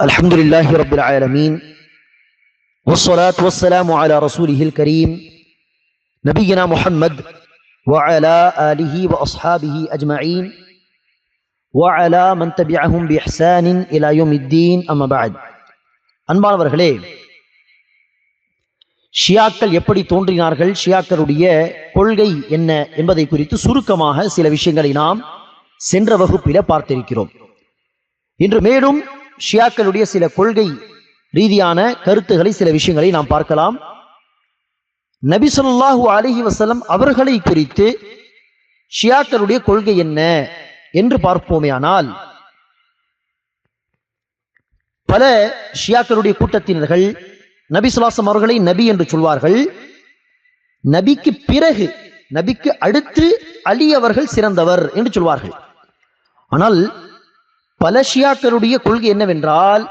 الحمد لله رب العالمين والصلاة والسلام على رسوله الكريم نبينا محمد وعلى آله وأصحابه أجمعين وعلى من تبعهم بإحسان إلى يوم الدين أما بعد அன்பானவர்களே ஷியாக்கள் எப்படி தோன்றினார்கள் ஷியாக்களுடைய கொள்கை என்ன என்பதை குறித்து சுருக்கமாக சில விஷயங்களை நாம் சென்ற வகுப்பில பார்த்திருக்கிறோம் இன்று மேலும் ஷியாக்களுடைய சில கொள்கை ரீதியான கருத்துக்களை சில விஷயங்களை நாம் பார்க்கலாம். நபி ஸல்லல்லாஹு அலைஹி அவர்களை குறித்து ஷியாக்களுடைய கொள்கை என்ன என்று பார்ப்போமேயானால் பல ஷியாக்களுடைய கூட்டத்தினர்கள் நபி சுல்லாசம் அவர்களை நபி என்று சொல்வார்கள். நபிக்கு பிறகு நபிக்கு அடுத்து அலி அவர்கள் சிறந்தவர் என்று சொல்வார்கள். ஆனால் பல ஷியாக்களுடைய கொள்கை என்னவென்றால்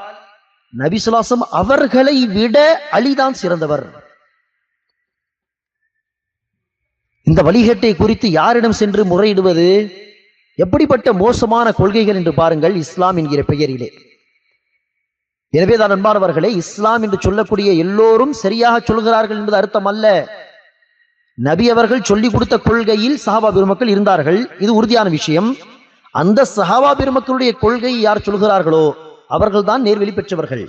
நபிசுலாசம் அவர்களை விட அலிதான் சிறந்தவர். இந்த வழிகேட்டை குறித்து யாரிடம் சென்று முறையிடுவது? எப்படிப்பட்ட மோசமான கொள்கைகள் என்று பாருங்கள் இஸ்லாம் என்கிற பெயரிலே. எனவே தான் அன்பானவர்களே இஸ்லாம் என்று சொல்லக்கூடிய எல்லோரும் சரியாக சொல்கிறார்கள் என்பது அர்த்தம் அல்ல. நபி அவர்கள் சொல்லிக் கொடுத்த கொள்கையில் சஹாபா பெருமக்கள் இருந்தார்கள். இது உறுதியான விஷயம். அந்த சஹாபா பெருமக்களுடைய கொள்கை யார் சொல்கிறார்களோ அவர்கள் தான் நேர்வெளி பெற்றவர்கள்.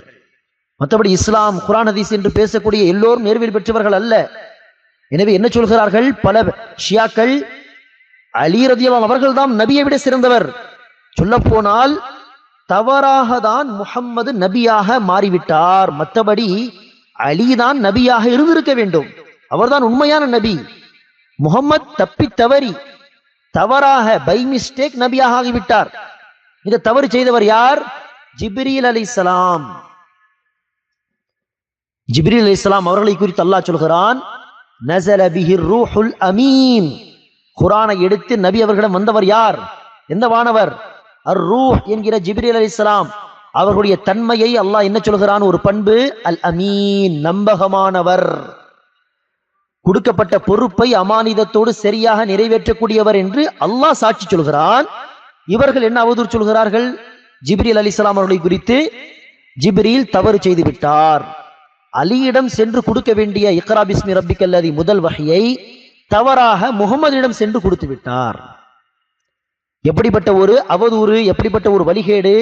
மற்றபடி இஸ்லாம் குரான் ஹதீஸ் என்று பேசக்கூடிய எல்லோரும் நேர்வெளி பெற்றவர்கள் அல்ல. எனவே என்ன சொல்கிறார்கள்? பல ஷியாக்கள் அலி ரதியலாம் அவர்கள் தான் நபியை விட சிறந்தவர். சொல்ல போனால் தவறாக தான் முகம்மது நபியாக மாறிவிட்டார். மற்றபடி அலி தான் நபியாக இருந்திருக்க வேண்டும். அவர்தான் உண்மையான நபி. முகம்மது தப்பி தவறி தவறாக பை மிஸ்டேக் நபியாக ஆகிவிட்டார். இந்த தவறு செய்தவர் யார்? ஜிப்ரீல் அலி சலாம் ஜிப்ரீல் அலி சலாம் அவர்களை குறித்து அல்லாஹ் சொல்கிறான் நசல பிஹிர் ரூஹுல் அமீன். குரானை எடுத்து நபி அவர்களிடம் வந்தவர் யார்? எந்த வானவர்? அர் ரூஹ் என்கிற ஜிப்ரீல் அலி இஸ்லாம் அவர்களுடைய தன்மையை அல்லாஹ் என்ன சொல்கிறான்? ஒரு பண்பு அல் அமீன் நம்பகமானவர். கொடுக்கப்பட்ட பொறுப்பை அமானிதத்தோடு சரியாக நிறைவேற்றக்கூடியவர் என்று அல்லாஹ் சாட்சி சொல்கிறான். இவர்கள் என்ன அவதூறு சொல்கிறார்கள்? ஜிப்ரீல் அலி அவர்களை குறித்து ஜிப்ரீல் தவறு செய்து விட்டார். அலியிடம் சென்று கொடுக்க வேண்டிய இக்ரா பிஸ்மி ரப்பிக்கல்லதி முதல் வகையை தவறாக முகமதிடம் சென்று கொடுத்து விட்டார். எப்படிப்பட்ட ஒரு அவதூறு எப்படிப்பட்ட ஒரு வழிகேடு?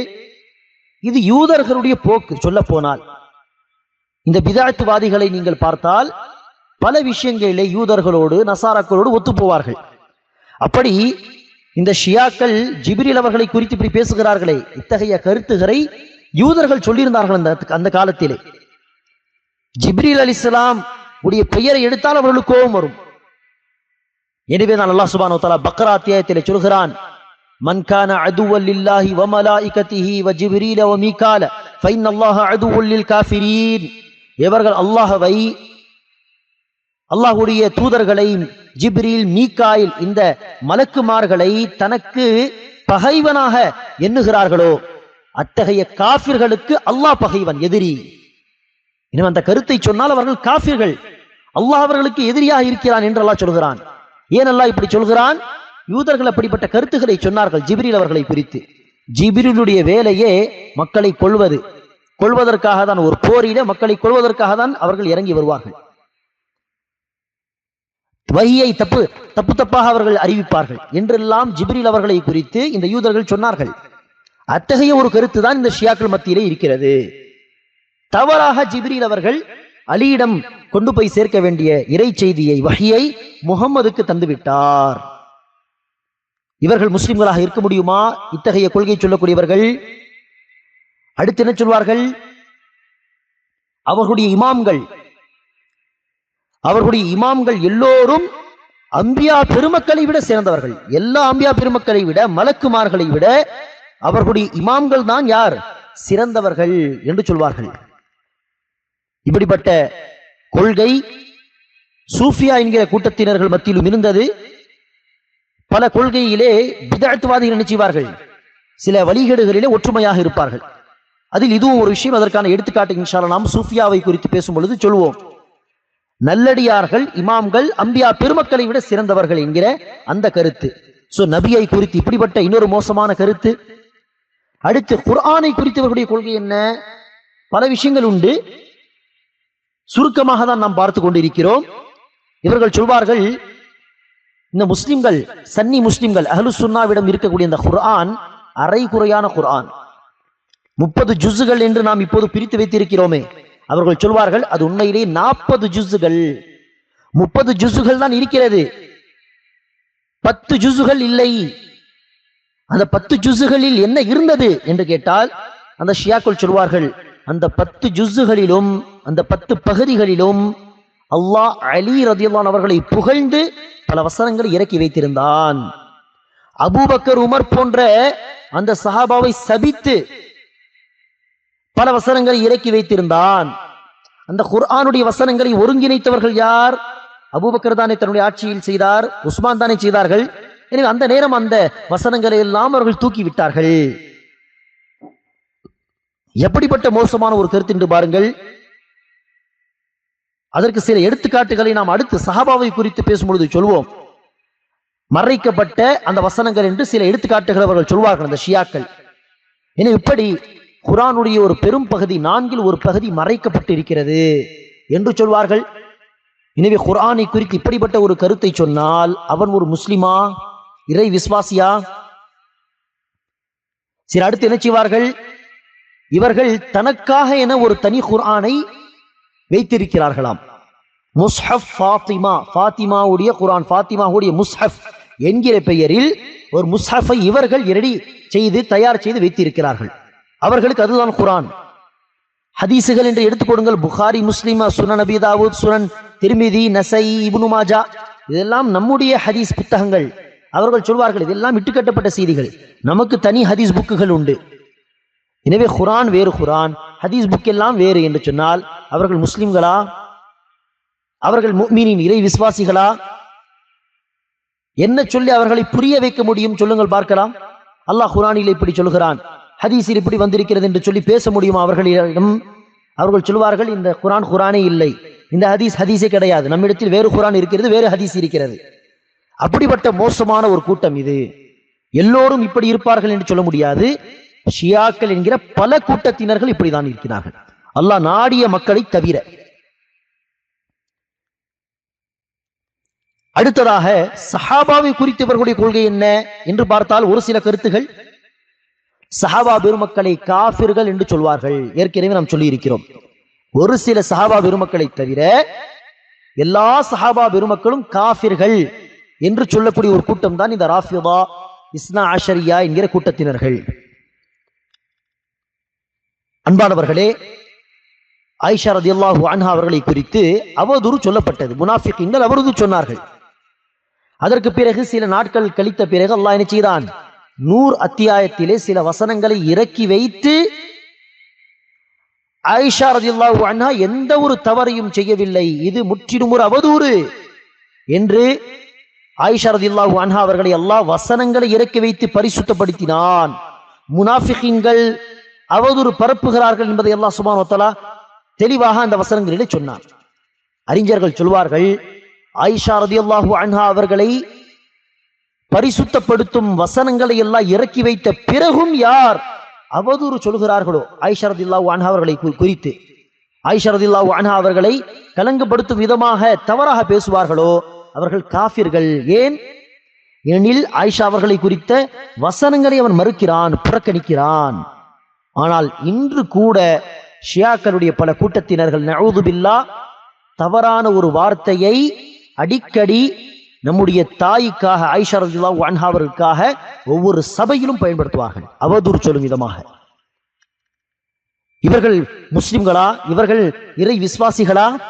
இது யூதர்களுடைய போக்கு. சொல்ல போனால் இந்த பிதாத்துவாதிகளை நீங்கள் பார்த்தால் பல விஷயங்களிலே யூதர்களோடு நசாராக்களோடு ஒத்துப்போவார்கள். அப்படி இந்த ஷியாக்கள் ஜிபிரில் அவர்களை குறித்து இப்படி பேசுகிறார்களே இத்தகைய கருத்துகளை யூதர்கள் சொல்லியிருந்தார்கள் அந்த அந்த காலத்திலே. ஜிப்ரீல் அலி இஸ்லாம் உடைய பெயரை எடுத்தால் அவர்களுக்கு கோபம் வரும். எனவே தான் அல்லா சுபானோ தலா பக்ரா அத்தியாயத்திலே சொல்கிறான் மன்கான அதுவல் இல்லாஹி வமலா இகத்திஹி வ ஜிப்ரீல வ மீகால ஃபைன் அல்லாஹ அதுவல் லில் காஃபிரீன். எவர்கள் அல்லாஹவை அல்லாஹுடைய தூதர்களை ஜிப்ரீல் மீகாயில் இந்த மலக்குமார்களை தனக்கு பகைவனாக எண்ணுகிறார்களோ அத்தகைய காபிர்களுக்கு அல்லாஹ் பகைவன் எதிரி. எனவே அந்த கருத்தை சொன்னால் அவர்கள் காபிர்கள் அல்லாஹ் அவர்களுக்கு எதிரியாக இருக்கிறான் என்று அல்லாஹ் சொல்கிறான். ஏன் அல்லாஹ் இப்படி சொல்கிறான்? யூதர்கள் அப்படிப்பட்ட கருத்துக்களை சொன்னார்கள் ஜிபிரில் அவர்களை குறித்து ஜிபிரிலுடைய வேலையே மக்களை கொள்வது. கொள்வதற்காக தான் ஒரு போரில மக்களை கொள்வதற்காக தான் அவர்கள் இறங்கி வருவார்கள். வகியை தப்பு தப்பு தப்பாக அவர்கள் அறிவிப்பார்கள். என்றெல்லாம் ஜிப்ரில் அவர்களை குறித்து இந்த யூதர்கள் சொன்னார்கள். அத்தகைய ஒரு கருத்து தான் இந்த ஷியாக்கள் மத்தியிலே இருக்கிறது. தவறாக ஜிப்ரில் அவர்கள் அலியிடம் கொண்டு போய் சேர்க்க வேண்டிய இறை செய்தியை வகையை முகம்மதுக்கு தந்துவிட்டார். இவர்கள் முஸ்லிம்களாக இருக்க முடியுமா? இத்தகைய கொள்கை சொல்லக்கூடியவர்கள் அடுத்து என்ன சொல்வார்கள்? அவர்களுடைய இமாம்கள் அவர்களுடைய இமாம்கள் எல்லோரும் அம்பியா பெருமக்களை விட சேர்ந்தவர்கள் எல்லா அம்பியா பெருமக்களை விட மலக்குமார்களை விட அவர்களுடைய இமாம்கள் தான் யார்? சிறந்தவர்கள் என்று சொல்வார்கள். இப்படிப்பட்ட கொள்கை சூஃபியா என்கிற கூட்டத்தினர்கள் மத்தியிலும் இருந்தது. பல கொள்கையிலே விதத்துவாதிகள் நினைச்சுவார்கள் சில வழிகேடுகளிலே ஒற்றுமையாக இருப்பார்கள். அதில் இதுவும் ஒரு விஷயம். அதற்கான எடுத்துக்காட்டு இன்ஷால நாம் சூஃபியாவை குறித்து பேசும் பொழுது சொல்வோம். நல்லடியார்கள் இமாம்கள் அம்பியா பெருமக்களை விட சிறந்தவர்கள் என்கிற அந்த கருத்து. சோ நபியை குறித்து இப்படிப்பட்ட இன்னொரு மோசமான கருத்து. அடுத்து குர்ஆனை குறித்தவர்களுடைய கொள்கை என்ன? பல விஷயங்கள் உண்டு. சுருக்கமாக தான் நாம் பார்த்து கொண்டிருக்கிறோம். இவர்கள் சொல்வார்கள் இந்த முஸ்லிம்கள் சன்னி முஸ்லிம்கள் அஹலு சுன்னாவிடம் இருக்கக்கூடிய இந்த குர்ஆன் அரை குறையான குர்ஆன். முப்பது ஜுஸ்ஸுகள் என்று நாம் இப்போது பிரித்து வைத்திருக்கிறோமே. அவர்கள் சொல்வார்கள் அது உண்மையிலே நாற்பது ஜுஸுகள். முப்பது ஜுஸுகள் தான் இருக்கிறது. பத்து ஜுஸுகள் இல்லை. அந்த பத்து ஜுஸுகளில் என்ன இருந்தது என்று கேட்டால் அந்த ஷியாக்கள் சொல்வார்கள் அந்த பத்து ஜுஸுகளிலும் அந்த பத்து பகுதிகளிலும் அல்லாஹ் அலி ரதியுல்லான் அவர்களை புகழ்ந்து பல வசனங்களை இறக்கி வைத்திருந்தான். அபூபக்கர் உமர் போன்ற அந்த சஹாபாவை சபித்து பல வசனங்களை இறக்கி வைத்திருந்தான். அந்த குர்ஆனுடைய வசனங்களை ஒருங்கிணைத்தவர்கள் யார்? அபூபக்கர் தானே தன்னுடைய ஆட்சியில் செய்தார் உஸ்மான் தானே செய்தார்கள். எனவே அந்த நேரம் அந்த வசனங்களை எல்லாம் அவர்கள் தூக்கி விட்டார்கள். எப்படிப்பட்ட மோசமான ஒரு கருத்து என்று பாருங்கள். அதற்கு சில எடுத்துக்காட்டுகளை நாம் அடுத்து சஹாபாவை குறித்து பேசும்பொழுது சொல்வோம். மறைக்கப்பட்ட அந்த வசனங்கள் என்று சில எடுத்துக்காட்டுகள் அவர்கள் சொல்வார்கள் அந்த ஷியாக்கள். எனவே இப்படி குரானுடைய ஒரு பெரும் பகுதி நான்கில் ஒரு பகுதி மறைக்கப்பட்டிருக்கிறது என்று சொல்வார்கள். எனவே குரானை குறித்து இப்படிப்பட்ட ஒரு கருத்தை சொன்னால் அவன் ஒரு முஸ்லிமா? இறை விஸ்வாசியா சரி அடுத்து என்ன செய்வார்கள்? இவர்கள் தனக்காக என ஒரு தனி குரானை வைத்திருக்கிறார்களாம். முஸ்ஹப் ஃபாத்திமா ஃபாத்திமாவுடைய குரான் ஃபாத்திமாவுடைய முஸ்ஹப் என்கிற பெயரில் ஒரு முஸ்ஹஃபை இவர்கள் ரெடி செய்து தயார் செய்து வைத்திருக்கிறார்கள். அவர்களுக்கு அதுதான் குரான். ஹதீசுகள் என்று எடுத்துக்கொடுங்கள் புகாரி முஸ்லிமா சுனன் அபிதாவூத் சுனன் திருமிதி நசை இப்னு மாஜா. இதெல்லாம் நம்முடைய ஹதீஸ் புத்தகங்கள். அவர்கள் சொல்வார்கள் இதெல்லாம் இட்டுக்கட்டப்பட்ட செய்திகள். நமக்கு தனி ஹதீஸ் புக்குகள் உண்டு. எனவே குரான் வேறு குரான் ஹதீஸ் புக் எல்லாம் வேறு என்று சொன்னால் அவர்கள் முஸ்லிம்களா? அவர்கள் மீனின் இறை விசுவாசிகளா? என்ன சொல்லி அவர்களை புரிய வைக்க முடியும்? சொல்லுங்கள் பார்க்கலாம். அல்லாஹ் குரானில் இப்படி சொல்கிறான். ஹதீஸில் இப்படி வந்திருக்கிறது என்று சொல்லி பேச முடியுமா அவர்களிடம்? அவர்கள் சொல்வார்கள் இந்த குரான் குரானே இல்லை. இந்த ஹதீஸ் ஹதீஸே கிடையாது. நம்மிடத்தில் வேறு குரான் இருக்கிறது வேறு ஹதீஸ் இருக்கிறது. அப்படிப்பட்ட மோசமான ஒரு கூட்டம் இது. எல்லோரும் இப்படி இருப்பார்கள் என்று சொல்ல முடியாது. ஷியாக்கள் என்கிற பல கூட்டத்தினர்கள் இப்படிதான் இருக்கிறார்கள். அல்லாஹ் நாடிய மக்களை தவிர. அடுத்ததாக சஹாபாவை குறித்து இவர்களுடைய கொள்கை என்ன என்று பார்த்தால் ஒரு சில கருத்துகள் சஹாபா பெருமக்களை காபிர்கள் என்று சொல்வார்கள். ஏற்கனவே நாம் சொல்லி இருக்கிறோம் ஒரு சில சஹாபா பெருமக்களை தவிர எல்லா சஹாபா பெருமக்களும் காபிர்கள் என்று சொல்லக்கூடிய ஒரு கூட்டம் தான் இந்த ராஃபிதா இஸ்னா ஆஷரியா என்கிற கூட்டத்தினர்கள். அன்பானவர்களே ஆயிஷா ரதியல்லாஹு அன்ஹா அவர்களை குறித்து அவதூறு சொல்லப்பட்டது. முனாஃபிக்கிங்கள் அவரது சொன்னார்கள். அதற்கு பிறகு சில நாட்கள் கழித்த பிறகு அல்லாஹ் என்ன செய்தான்? நூர் அத்தியாயத்திலே சில வசனங்களை இறக்கி வைத்து ஆயிஷா ரதியல்லாஹு அன்ஹா எந்த ஒரு தவறையும் செய்யவில்லை. இது முற்றிலும் ஒரு அவதூறு. என்று ஆயிஷா ரதியல்லாஹு அன்ஹா அவர்களை எல்லா வசனங்களை இறக்கி வைத்து பரிசுத்தப்படுத்தினான். முனாஃபிகிங்கள் அவதூறு பரப்புகிறார்கள் என்பதை எல்லாம் சுபான் வத்தலா தெளிவாக அந்த வசனங்களிலே சொன்னார் அறிஞர்கள் சொல்வார்கள் ஆயிஷா ரதியல்லாஹு அன்ஹா அவர்களை பரிசுத்தப்படுத்தும் வசனங்களை எல்லாம் இறக்கி வைத்த பிறகும் யார்? அவதூறு சொல்கிறார்களோ ஆயிஷா வான்ஹா அவர்களை குறித்து. ஆயிஷா வான்ஹா அன்ஹா அவர்களை கலங்குபடுத்தும் விதமாக தவறாக பேசுவார்களோ அவர்கள் காஃபிர்கள் ஏன்? எனில் ஆயிஷா அவர்களை குறித்த வசனங்களை அவன் மறுக்கிறான் புறக்கணிக்கிறான். ஆனால் இன்று கூட ஷியாக்களுடைய பல கூட்டத்தினர்கள் நழுதுபில்லா தவறான ஒரு வார்த்தையை அடிக்கடி நம்முடைய தாய்க்காக ஆயிஷா ரஜுல்லா ஒவ்வொரு சபையிலும் பயன்படுத்துவார்கள். அவதூறு சொல்லும் விதமாக. இவர்கள் முஸ்லிம்களா? இவர்கள் இறை விசுவாசிகளா?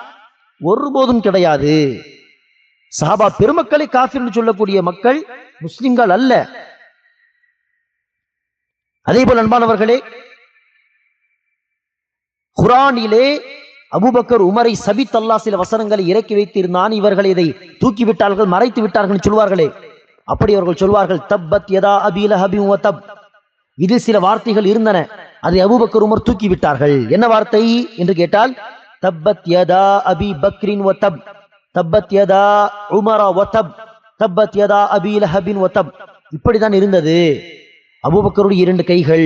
ஒருபோதும் கிடையாது. சஹாபா பெருமக்களை காஃபிர் சொல்லக்கூடிய மக்கள் முஸ்லிம்கள் அல்ல. அதே போல் அன்பானவர்களே குரானிலே அபூபக்கர் உமரை சபித் சில வசனங்களை இறக்கி வைத்திருந்தான். இவர்கள் இதை தூக்கி விட்டார்கள் மறைத்து விட்டார்கள் என்று சொல்வார்களே. அப்படி அவர்கள் சொல்வார்கள் தப்பத் யதா அபீல ஹபி தப். இதில் சில வார்த்தைகள் இருந்தன. அதை அபூபக்கர் உமர் தூக்கி விட்டார்கள் என்ன வார்த்தை என்று கேட்டால் தப்பத் யதா அபி பக்ரின் ஒத்தப் தப்பத் யதா உமரா ஒத்தப் தப்பத் யதா அபி லஹபின் ஒத்தப் இப்படிதான் இருந்தது. அபுபக்கருடைய இரண்டு கைகள்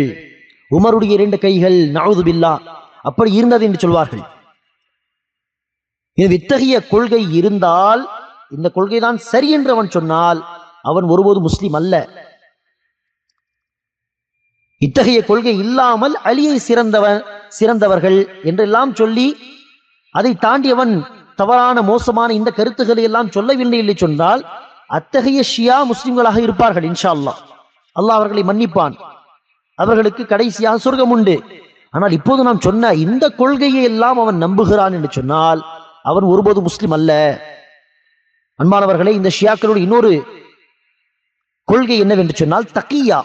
உமருடைய இரண்டு கைகள் நவுது பில்லா. அப்படி இருந்தது என்று சொல்வார்கள். இது இத்தகைய கொள்கை இருந்தால் இந்த கொள்கைதான் சரி என்று அவன் சொன்னால் அவன் ஒருபோது முஸ்லிம் அல்ல. இத்தகைய கொள்கை இல்லாமல் அலியை சிறந்தவன் சிறந்தவர்கள் என்றெல்லாம் சொல்லி அதை தாண்டியவன் தவறான மோசமான இந்த கருத்துக்களை எல்லாம் சொல்லவில்லை என்று சொன்னால் அத்தகைய ஷியா முஸ்லிம்களாக இருப்பார்கள் இன்ஷா அல்லாஹ் அல்லாஹ் அவர்களை மன்னிப்பான். அவர்களுக்கு கடைசியாக சொர்க்கம் உண்டு. ஆனால் இப்போது நாம் சொன்ன இந்த கொள்கையை எல்லாம் அவன் நம்புகிறான் என்று சொன்னால் அவன் ஒருபோது முஸ்லிம் அல்ல. அன்பானவர்களே இந்த ஷியாக்களோட இன்னொரு கொள்கை என்னவென்று சொன்னால் தக்கியா.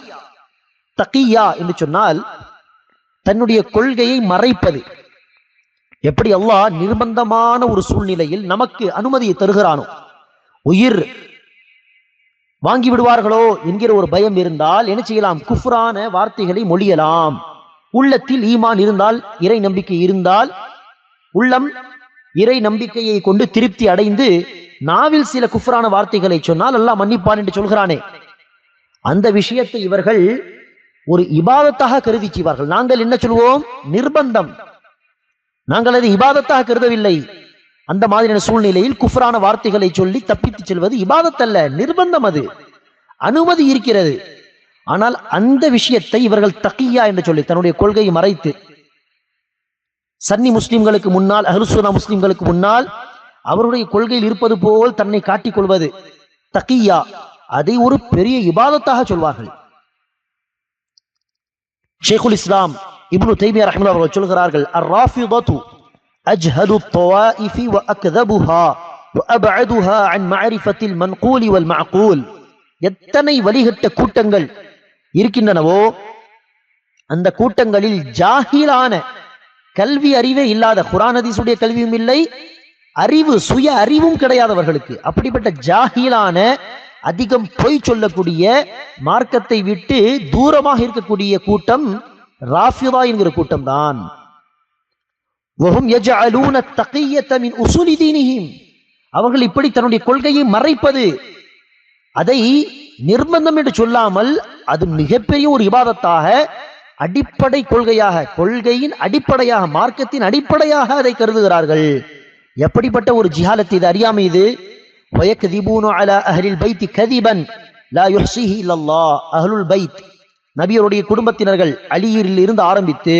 தக்கியா என்று சொன்னால் தன்னுடைய கொள்கையை மறைப்பது. எப்படி அல்லாஹ் நிர்பந்தமான ஒரு சூழ்நிலையில் நமக்கு அனுமதியை தருகிறானோ உயிர் வாங்கி விடுவார்களோ என்கிற ஒரு பயம் இருந்தால் என்ன செய்யலாம்? குஃப்ரான வார்த்தைகளை மொழியலாம். உள்ளத்தில் ஈமான் இருந்தால் இறை நம்பிக்கை இருந்தால் உள்ளம் இறை நம்பிக்கையை கொண்டு திருப்தி அடைந்து நாவில் சில குஃப்ரான வார்த்தைகளை சொன்னால் அல்லாஹ் மன்னிப்பான் என்று சொல்கிறானே. அந்த விஷயத்தை இவர்கள் ஒரு இபாதத்தாக கருதி செய்வார்கள். நாங்கள் என்ன சொல்வோம்? நிர்பந்தம். நாங்கள் அது இபாதத்தாக கருதவில்லை. அந்த மாதிரியான சூழ்நிலையில் குஃப்ரான வார்த்தைகளை சொல்லி தப்பித்து செல்வது இபாதத்தல்ல நிர்பந்தம் அது. அனுமதி இருக்கிறது. ஆனால் அந்த விஷயத்தை இவர்கள் தக்கியா என்று சொல்லி தன்னுடைய கொள்கையை மறைத்து சன்னி முஸ்லிம்களுக்கு முன்னால் அஹ்லுசுனா முஸ்லிம்களுக்கு முன்னால் அவருடைய கொள்கையில் இருப்பது போல் தன்னை காட்டிக் கொள்வது தக்கியா அதை ஒரு பெரிய இபாதத்தாக சொல்வார்கள் ஷேகுல் இஸ்லாம் இப்னு தைமியா ரஹ்மத்துல்லாஹி அவர்கள் சொல்கிறார்கள் அர்-ராஃபிதத்து அஜ்ஹது الطوائف واكذبها وابعدها عن معرفه المنقول والمعقول எத்தனை வழிகட்ட கூட்டங்கள் இருக்கின்றனவோ அந்த கூட்டங்களில் ஜாஹிலான கல்வி அறிவே இல்லாத குரான் அதிசுடைய கல்வியும் இல்லை. அறிவு சுய அறிவும் கிடையாதவர்களுக்கு. அப்படிப்பட்ட ஜாகிலான அதிகம் பொய் சொல்லக்கூடிய மார்க்கத்தை விட்டு தூரமாக இருக்கக்கூடிய கூட்டம் ராஃபிதா என்கிற கூட்டம் தான் அவர்கள் இப்படி தன்னுடைய கொள்கையை மறைப்பது அதை நிர்பந்தம் என்று சொல்லாமல் அது மிகப்பெரிய ஒரு விவாதத்தாக அடிப்படை கொள்கையாக கொள்கையின் அடிப்படையாக மார்க்கத்தின் அடிப்படையாக அதை கருதுகிறார்கள். எப்படிப்பட்ட ஒரு ஜிஹாலத் இது அறியாமை இது? வயக்கு திபூனு அலா அஹலில் பைத்தி கதிபன் அஹலுல் பைத். நபியருடைய குடும்பத்தினர்கள் அலியூரில் இருந்து ஆரம்பித்து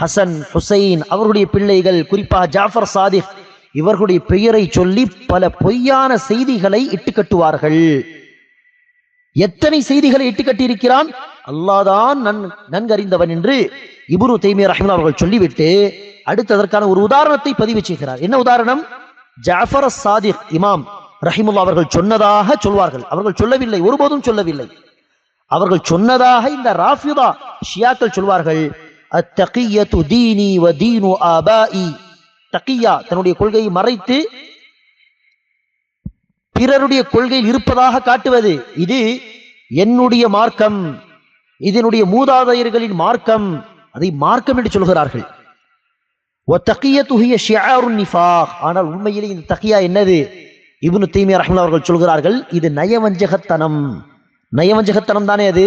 ஹசன் ஹுசைன் அவருடைய பிள்ளைகள் குறிப்பாக ஜாஃபர் சாதிக் இவர்களுடைய பெயரை சொல்லி பல பொய்யான செய்திகளை இட்டுக்கட்டுவார்கள். எத்தனை செய்திகளை இட்டுக்கட்டியிருக்கிறான்? அல்லாதான் நன் நன்கறிந்தவன் என்று இபுரு தைமிய ரஹ்மன் அவர்கள் சொல்லிவிட்டு அடுத்து அதற்கான ஒரு உதாரணத்தை பதிவு செய்கிறார். என்ன உதாரணம்? ஜாஃபர் சாதிக் இமாம் ரஹிமுல்லா அவர்கள் சொன்னதாக சொல்வார்கள். அவர்கள் சொல்லவில்லை ஒருபோதும் சொல்லவில்லை. அவர்கள் சொன்னதாக இந்த ராஃபிதா ஷியாக்கள் சொல்வார்கள் அத்தகியத்து தீனி வ தீனு ஆபாஇ. தக்கியா தன்னுடைய கொள்கையை மறைத்து பிறருடைய கொள்கையில் இருப்பதாக காட்டுவது. இது என்னுடைய மார்க்கம். இதனுடைய மூதாதையர்களின் மார்க்கம் அதை மார்க்கம் என்று சொல்கிறார்கள். ஆனால் உண்மையிலே இந்த தக்கியா என்னது? இவனு தீமியா ரஹ்மன் அவர்கள் சொல்கிறார்கள் இது நயவஞ்சகத்தனம். நயவஞ்சகத்தனம் தானே அது?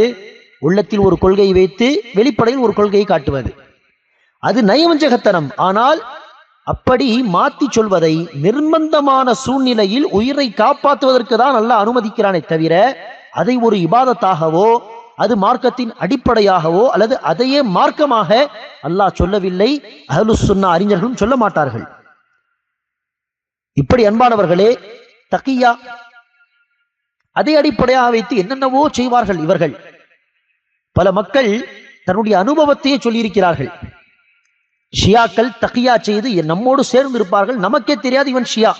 உள்ளத்தில் ஒரு கொள்கையை வைத்து வெளிப்படையில் ஒரு கொள்கையை காட்டுவது. அது நயவஞ்சகத்தனம். ஆனால் அப்படி மாத்தி சொல்வதை நிர்பந்தமான சூழ்நிலையில் உயிரை காப்பாற்றுவதற்கு தான் நல்லா அனுமதிக்கிறானே தவிர அதை ஒரு இபாதத்தாகவோ அது மார்க்கத்தின் அடிப்படையாகவோ அல்லது அதையே மார்க்கமாக அல்லாஹ் சொல்லவில்லை. அஹ்லு சுன்னா அறிஞர்களும் சொல்ல மாட்டார்கள். இப்படி அன்பானவர்களே தக்கியா அதை அடிப்படையாக வைத்து என்னென்னவோ செய்வார்கள் இவர்கள். பல மக்கள் தன்னுடைய அனுபவத்தையே சொல்லியிருக்கிறார்கள். ஷியாக்கள் தக்கியா செய்து நம்மோடு சேர்ந்து இருப்பார்கள் நமக்கே தெரியாது இவன் ஷியா.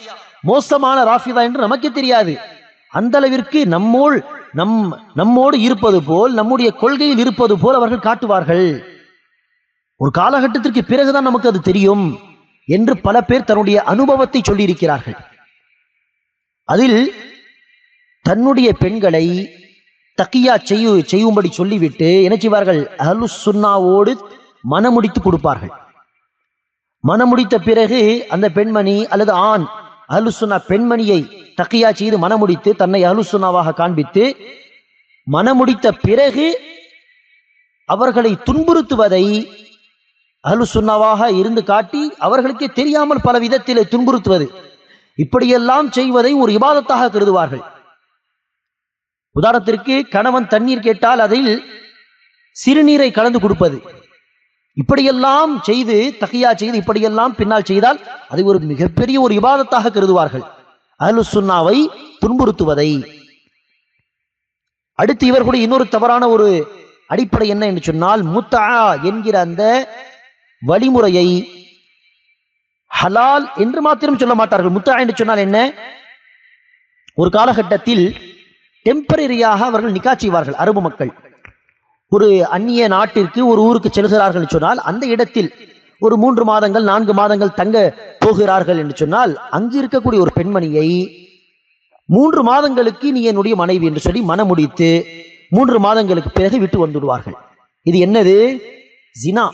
மோசமான ராஃபிதா என்று நமக்கே தெரியாது. அந்த அளவிற்கு நம்மோள் நம் நம்மோடு இருப்பது போல் நம்முடைய கொள்கையில் இருப்பது போல் அவர்கள் காட்டுவார்கள். ஒரு காலகட்டத்திற்கு பிறகுதான் நமக்கு அது தெரியும் என்று பல பேர் தன்னுடைய அனுபவத்தை சொல்லியிருக்கிறார்கள். அதில் தன்னுடைய பெண்களை தக்கியா செய்யு செய்யும்படி சொல்லிவிட்டு என்ன செய்வார்கள்? அலு சுன்னாவோடு மனமுடித்து கொடுப்பார்கள். மனமுடித்த பிறகு அந்த பெண்மணி அல்லது ஆண் அலு சுன்னா பெண்மணியை தக்கியா செய்து மனமுடித்து தன்னை அலுசுனாவாக காண்பித்து மனமுடித்த பிறகு அவர்களை துன்புறுத்துவதை அலுசுன்னாவாக இருந்து காட்டி அவர்களுக்கே தெரியாமல் பல விதத்திலே துன்புறுத்துவது. இப்படியெல்லாம் செய்வதை ஒரு இபாதத்தாக கருதுவார்கள். உதாரணத்திற்கு கணவன் தண்ணீர் கேட்டால் அதில் சிறுநீரை கலந்து கொடுப்பது. இப்படியெல்லாம் செய்து தகையா செய்து இப்படியெல்லாம் பின்னால் செய்தால் அதை ஒரு மிகப்பெரிய ஒரு விவாதத்தாக கருதுவார்கள். அலு சுன்னாவை துன்புறுத்துவதை. அடுத்து இவர்களுடைய இன்னொரு தவறான ஒரு அடிப்படை என்ன என்று சொன்னால் முத்தா என்கிற அந்த வழிமுறையை ஹலால் என்று மாத்திரம் சொல்ல மாட்டார்கள். முத்தா என்று சொன்னால் என்ன? ஒரு காலகட்டத்தில் டெம்பரரியாக அவர்கள் நிக்கா செய்வார்கள் அரபு மக்கள். ஒரு அந்நிய நாட்டிற்கு ஒரு ஊருக்கு செல்கிறார்கள் சொன்னால் அந்த இடத்தில் ஒரு மூன்று மாதங்கள் நான்கு மாதங்கள் தங்க போகிறார்கள் என்று சொன்னால் அங்கு இருக்கக்கூடிய ஒரு பெண்மணியை மூன்று மாதங்களுக்கு நீ என்னுடைய மனைவி என்று சொல்லி மனமுடித்து மூன்று மாதங்களுக்கு பிறகு விட்டு வந்துடுவார்கள். இது என்னது? ஜினா.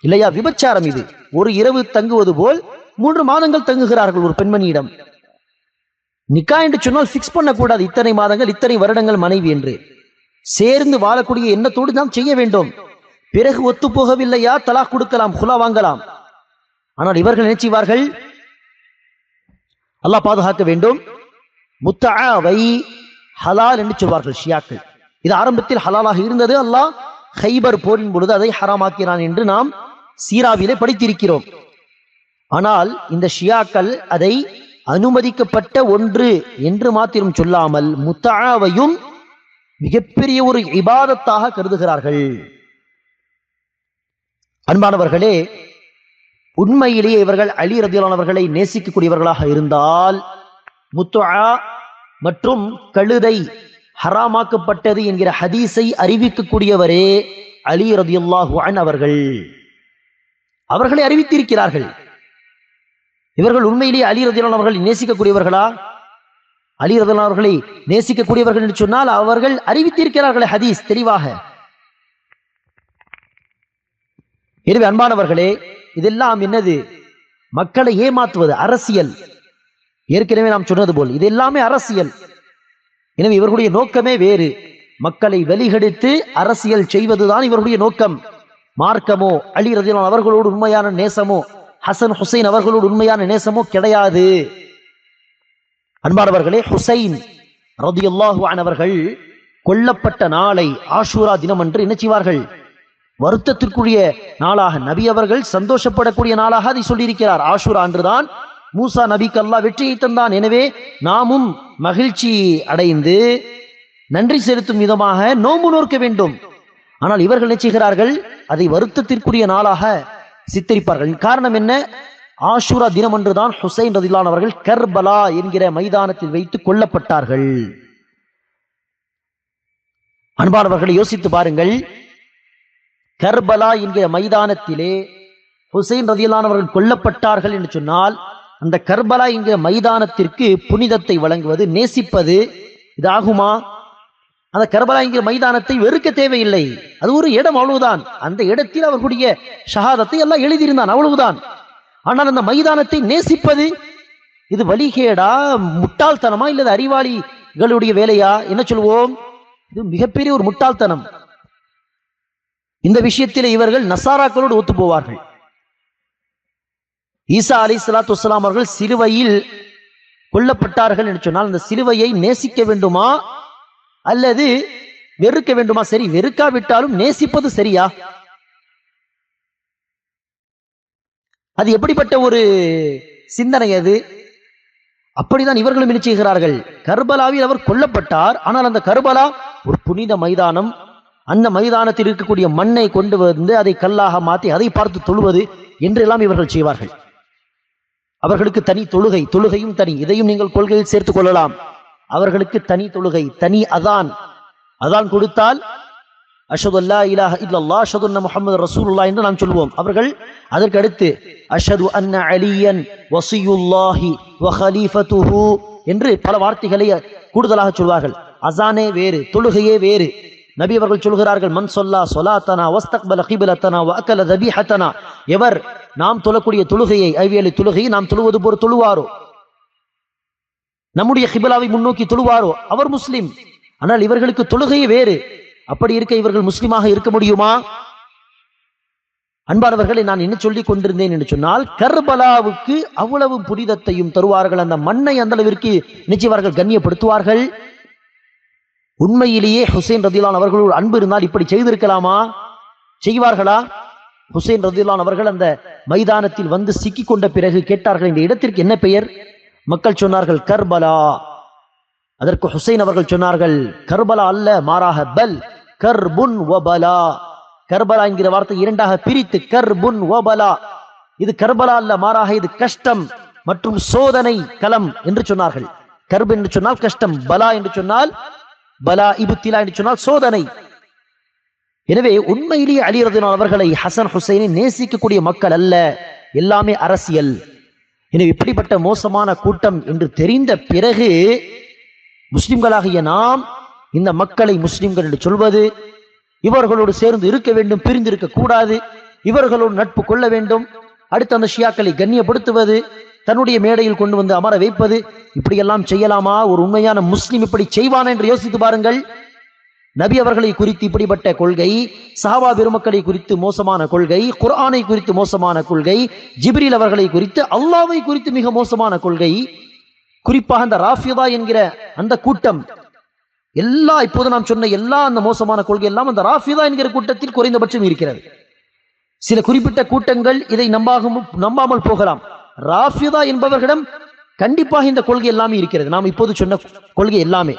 இல்லையா? விபச்சாரம் இது. ஒரு இரவு தங்குவது போல் மூன்று மாதங்கள் தங்குகிறார்கள் ஒரு பெண்மணியிடம். நிக்கா என்று சொன்னால் பிக்ஸ் பண்ணக்கூடாது. இத்தனை மாதங்கள் இத்தனை வருடங்கள் மனைவி என்று. சேர்ந்து வாழக்கூடிய எண்ணத்தோடு நாம் செய்ய வேண்டும். பிறகு ஒத்து போகவில்லையா தலா கொடுக்கலாம் குலா வாங்கலாம். ஆனால் இவர்கள் என்ன அல்லாஹ் பாதுகாக்க வேண்டும். முத்தாவை ஹலால் என்று சொல்வார்கள் ஷியாக்கள். இது ஆரம்பத்தில் ஹலாலாக இருந்தது அல்லாஹ் ஹைபர் போரின் பொழுது அதை ஹராமாக்கிறான் என்று நாம் சீராவிலே படித்திருக்கிறோம். ஆனால் இந்த ஷியாக்கள் அதை அனுமதிக்கப்பட்ட ஒன்று என்று மாத்திரம் சொல்லாமல் முத்தாவையும் மிகப்பெரிய ஒரு இபாதத்தாக கருதுகிறார்கள். அன்பானவர்களே உண்மையிலேயே இவர்கள் அலி ரதியானவர்களை நேசிக்கக்கூடியவர்களாக இருந்தால் முத்துஆ மற்றும் கழுதை ஹராமாக்கப்பட்டது என்கிற ஹதீஸை அறிவிக்கக்கூடியவரே அலி ரதியுல்லாஹுவான் அவர்கள். அவர்களை அறிவித்திருக்கிறார்கள். இவர்கள் உண்மையிலேயே அலி ரதியான் அவர்களை நேசிக்கக்கூடியவர்களா? அலி ரதியான் அவர்களை நேசிக்கக்கூடியவர்கள் என்று சொன்னால் அவர்கள் அறிவித்திருக்கிறார்களே ஹதீஸ் தெளிவாக. எனவே அன்பானவர்களே இதெல்லாம் என்னது? மக்களை ஏமாற்றுவது அரசியல். ஏற்கனவே நாம் சொன்னது போல் இது எல்லாமே அரசியல். எனவே இவர்களுடைய நோக்கமே வேறு. மக்களை வெளிகெடுத்து அரசியல் செய்வதுதான் இவர்களுடைய நோக்கம். மார்க்கமோ அலி ரதிலான் அவர்களோடு உண்மையான நேசமோ ஹசன் ஹுசைன் அவர்களோடு உண்மையான நேசமோ கிடையாது. அன்பானவர்களே ஹுசைன் ரதியுல்லாஹு அவர்கள் கொல்லப்பட்ட நாளை ஆஷூரா தினம் என்று என்ன செய்வார்கள்? வருத்தத்திற்குரிய நாளாக நபி அவர்கள் சந்தோஷப்படக்கூடிய நாளாக அதை சொல்லியிருக்கிறார். ஆஷூரா அன்றுதான் மூசா நபிக்கு அல்லா வெற்றியை தந்தான். எனவே நாமும் மகிழ்ச்சி அடைந்து நன்றி செலுத்தும் விதமாக நோம்பு நோக்க வேண்டும். ஆனால் இவர்கள் என்ன அதை வருத்தத்திற்குரிய நாளாக சித்தரிப்பார்கள். காரணம் என்ன? ஆஷூரா தினம் அன்றுதான் ஹுசைன் ரதிலான் அவர்கள் கர்பலா என்கிற மைதானத்தில் வைத்து கொல்லப்பட்டார்கள். அன்பானவர்களை யோசித்து பாருங்கள். கர்பலா என்கிற மைதானத்திலே ஹுசைன் ரதிலான் கொல்லப்பட்டார்கள் என்று சொன்னால் அந்த கர்பலா என்கிற மைதானத்திற்கு புனிதத்தை வழங்குவது நேசிப்பது இதாகுமா? அந்த கர்பலா என்கிற மைதானத்தை வெறுக்க தேவையில்லை. அது ஒரு இடம் அவ்வளவுதான். அந்த இடத்தில் அவர்களுடைய ஷஹாதத்தை எல்லாம் எழுதியிருந்தான் அவ்வளவுதான். ஆனால் அந்த மைதானத்தை நேசிப்பது இது வழிகேடா முட்டாள்தனமா இல்லது அறிவாளிகளுடைய வேலையா? என்ன சொல்வோம்? இது மிகப்பெரிய ஒரு முட்டாள்தனம். இந்த விஷயத்தில் இவர்கள் நசாராக்களோடு ஒத்து போவார்கள் ஈசா அலி சலாத்து வலாம் அவர்கள் சிலுவையில் கொல்லப்பட்டார்கள் என்று சொன்னால் அந்த சிலுவையை நேசிக்க வேண்டுமா? அல்லது வெறுக்க வேண்டுமா? சரி வெறுக்காவிட்டாலும் நேசிப்பது சரியா? அது எப்படிப்பட்ட ஒரு சிந்தனை அது? அப்படிதான் இவர்களும் என்ன கர்பலாவில் அவர் கொல்லப்பட்டார். ஆனால் அந்த கர்பலா ஒரு புனித மைதானம் அந்த மைதானத்தில் இருக்கக்கூடிய மண்ணை கொண்டு வந்து அதை கல்லாக மாற்றி அதை பார்த்து தொழுவது என்றெல்லாம் இவர்கள் செய்வார்கள். அவர்களுக்கு தனி தொழுகை தொழுகையும் தனி. இதையும் நீங்கள் கொள்கையில் சேர்த்துக் கொள்ளலாம். அவர்களுக்கு தனி தொழுகை தனி அதான். அதான் கொடுத்தால் அஷது அல்லா இலாஹ இல்லல்லா அஷது முகமது ரசூல்லா என்று நாம் சொல்வோம். அவர்கள் அதற்கு அடுத்து அஷது அன்ன அலியன் வசியுல்லாஹி வ என்று பல வார்த்தைகளை கூடுதலாக சொல்வார்கள். அசானே வேறு தொழுகையே வேறு. நபி அவர்கள் சொல்கிறார்கள் மன் சொல்லா சொலாத்தனா வஸ்தக்பல கிபிலத்தனா வக்கல தபீஹத்தனா. எவர் நாம் தொழக்கூடிய தொழுகையை ஐவியலி தொழுகையை நாம் தொழுவது போல் தொழுவாரோ? நம்முடைய கிபிலாவை முன்னோக்கி தொழுவாரோ? அவர் முஸ்லிம். ஆனால் இவர்களுக்கு தொழுகையே வேறு. அப்படி இருக்க இவர்கள் முஸ்லிமாக இருக்க முடியுமா? அன்பானவர்களை நான் என்ன சொல்லிக் கொண்டிருந்தேன் என்று சொன்னால் கர்பலாவுக்கு அவ்வளவு புனிதத்தையும் தருவார்கள். அந்த மண்ணை அந்த அளவிற்கு நிச்சயவார்கள் கண்ணியப்படுத்துவார்கள். உண்மையிலேயே ஹுசைன் ரதிலான் அவர்களோடு அன்பு இருந்தால் இப்படி செய்திருக்கலாமா? செய்வார்களா? ஹுசைன் ரதிலான் அவர்கள் அந்த மைதானத்தில் வந்து சிக்கிக் கொண்ட பிறகு கேட்டார்கள் இந்த இடத்திற்கு என்ன பெயர்? மக்கள் சொன்னார்கள் கர்பலா. அதற்கு ஹுசைன் அவர்கள் சொன்னார்கள் கர்பலா அல்ல மாறாக பல் கர்புன் வபலா கர்பலா என்கிற வார்த்தை இரண்டாக பிரித்து கர்புன் ஓபலா இது கர்பலா அல்ல மாறாக இது கஷ்டம் மற்றும் சோதனை களம் என்று சொன்னார்கள். கர்பு என்று சொன்னால் கஷ்டம் பலா என்று சொன்னால் பலா இபுத்திலா என்று சொன்னால் சோதனை. எனவே உண்மையிலேயே அலிரதினான் அவர்களை ஹசன் ஹுசைனை நேசிக்கக்கூடிய மக்கள் அல்ல எல்லாமே அரசியல். எனவே இப்படிப்பட்ட மோசமான கூட்டம் என்று தெரிந்த பிறகு முஸ்லிம்களாகிய நாம் இந்த மக்களை முஸ்லிம்கள் என்று சொல்வது இவர்களோடு சேர்ந்து இருக்க வேண்டும் பிரிந்திருக்க கூடாது இவர்களோடு நட்பு கொள்ள வேண்டும் அடுத்து அந்த ஷியாக்களை கண்ணியப்படுத்துவது தன்னுடைய மேடையில் கொண்டு வந்து அமர வைப்பது இப்படியெல்லாம் செய்யலாமா? ஒரு உண்மையான முஸ்லிம் இப்படி செய்வானா என்று யோசித்து பாருங்கள். நபி அவர்களை குறித்து இப்படிப்பட்ட கொள்கை சஹாபா பெருமக்களை குறித்து மோசமான கொள்கை குர்ஆனை குறித்து மோசமான கொள்கை ஜிப்ரில் அவர்களை குறித்து அல்லாவை குறித்து மிக மோசமான கொள்கை. குறிப்பாக அந்த ராஃபியதா என்கிற அந்த கூட்டம் எல்லா இப்போது நாம் சொன்ன எல்லா அந்த மோசமான கொள்கை எல்லாம் அந்த ராஃபிதா என்கிற கூட்டத்தில் குறைந்தபட்சம் இருக்கிறது. சில குறிப்பிட்ட கூட்டங்கள் இதை நம்பாக நம்பாமல் போகலாம். ராஃபிதா என்பவர்களிடம் கண்டிப்பாக இந்த கொள்கை எல்லாமே இருக்கிறது. நாம் இப்போது சொன்ன கொள்கை எல்லாமே.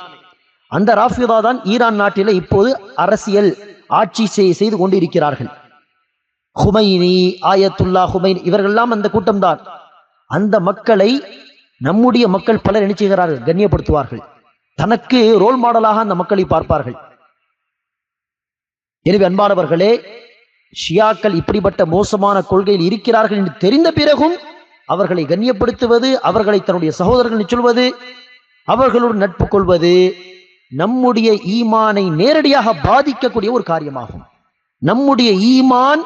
அந்த ராஃபிதா தான் ஈரான் நாட்டில இப்போது அரசியல் ஆட்சி செய்து செய்து கொண்டிருக்கிறார்கள். ஹுமைனி ஆயத்துல்லா ஹுமைன் இவர்கள்லாம் அந்த கூட்டம்தான். அந்த மக்களை நம்முடைய மக்கள் பலர் என்ன செய்கிறார்கள்? கண்ணியப்படுத்துவார்கள். தனக்கு ரோல் மாடலாக அந்த மக்களை பார்ப்பார்கள். எனவே அன்பானவர்களே ஷியாக்கள் இப்படிப்பட்ட மோசமான கொள்கையில் இருக்கிறார்கள் என்று தெரிந்த பிறகும் அவர்களை கண்ணியப்படுத்துவது அவர்களை தன்னுடைய சகோதரர்கள் சொல்வது அவர்களோடு நட்பு கொள்வது நம்முடைய ஈமானை நேரடியாக பாதிக்கக்கூடிய ஒரு காரியமாகும். நம்முடைய ஈமான்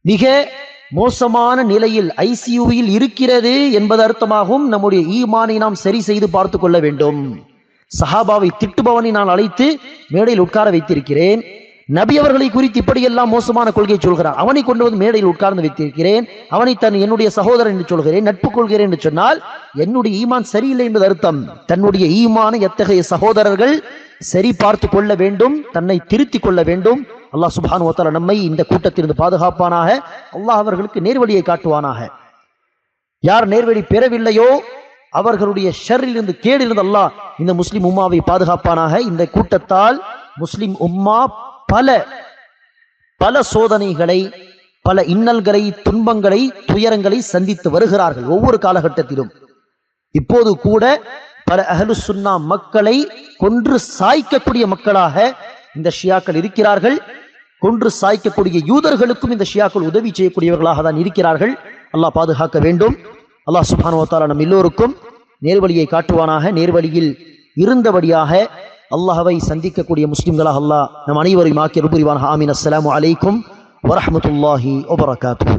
மிக மோசமான நிலையில் ஐசியூவில் இருக்கிறது என்பது அர்த்தமாகும். நம்முடைய ஈமானை நாம் சரி செய்து பார்த்து கொள்ள வேண்டும். சஹாபாவை திட்டுபவனை நான் அழைத்து மேடையில் உட்கார வைத்திருக்கிறேன். நபி அவர்களை குறித்து இப்படியெல்லாம் மோசமான கொள்கையை சொல்கிறான் அவனை கொண்டு வந்து மேடையில் உட்கார்ந்து வைத்திருக்கிறேன். அவனை தன் என்னுடைய சகோதரன் என்று சொல்கிறேன். நட்பு கொள்கிறேன் என்று சொன்னால் என்னுடைய ஈமான் சரியில்லை என்பது அர்த்தம். தன்னுடைய ஈமான எத்தகைய சகோதரர்கள் சரி பார்த்து கொள்ள வேண்டும் தன்னை திருத்திக் கொள்ள வேண்டும். அல்லாஹ் சுபான் ஓத்தால நம்மை இந்த கூட்டத்திலிருந்து பாதுகாப்பானாக அல்லாஹ் அவர்களுக்கு நேர்வழியை காட்டுவானாக. யார் நேர்வழி பெறவில்லையோ அவர்களுடைய ஷர்ரிலிருந்து கேடிலிருந்து அல்லாஹ் இந்த முஸ்லிம் உம்மாவை பாதுகாப்பானாக. இந்த கூட்டத்தால் முஸ்லிம் உம்மா பல பல சோதனைகளை பல இன்னல்களை துன்பங்களை துயரங்களை சந்தித்து வருகிறார்கள் ஒவ்வொரு காலகட்டத்திலும். இப்போது கூட பல அகலு சுன்னா மக்களை கொன்று சாய்க்கக்கூடிய மக்களாக இந்த ஷியாக்கள் இருக்கிறார்கள். கொன்று சாய்க்கக்கூடிய யூதர்களுக்கும் இந்த ஷியாக்கள் உதவி செய்யக்கூடியவர்களாக தான் இருக்கிறார்கள். அல்லாஹ் பாதுகாக்க வேண்டும். அல்லாஹ் சுபானுவத்தாலா நம் எல்லோருக்கும் நேர்வழியை காட்டுவானாக. நேர்வழியில் இருந்தபடியாக அல்லாஹ்வை சந்திக்கக்கூடிய முஸ்லிம்களாக அல்லாஹ் நம் அனைவரையும் ஆக்கி புரிவானாக ஆமீன் அஸ்ஸலாமு அலைக்கும் வரஹ்மத்துல்லாஹி வபரகாத்துஹு